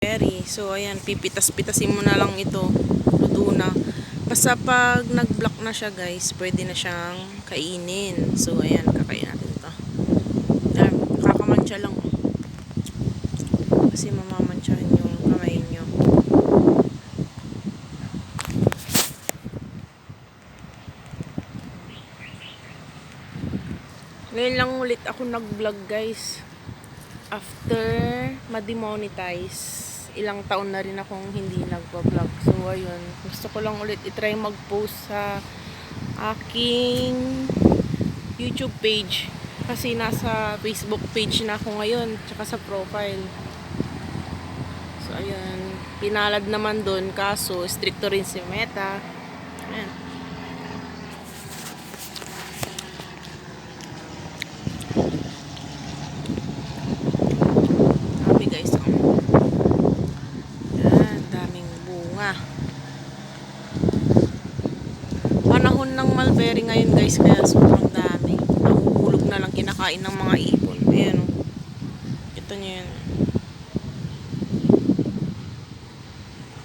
Berry. So, ayan, pipitas-pitasin mo na lang ito. Luto na. Basta pag nag-block na siya, guys, pwede na siyang kainin. So, ayan, kakain natin ito. Ayan, kakamansya lang. Kasi mamamansyahan yung kamay nyo. Ngayon lang ulit ako nag-vlog, guys after ma-demonetize, ilang taon na rin akong hindi nagpa-vlog. So, ayun. Gusto ko lang ulit itry mag-post sa aking YouTube page. Kasi nasa Facebook page na ako ngayon, tsaka sa profile. So, ayun. Pinalad naman doon, kaso stricto rin si Meta. Ayan. Panahon ng mulberry ngayon guys, kaya sobrang dami. Nahuhulog na lang kinakain ng mga ibon. Ayan oh. Ito nyo yan.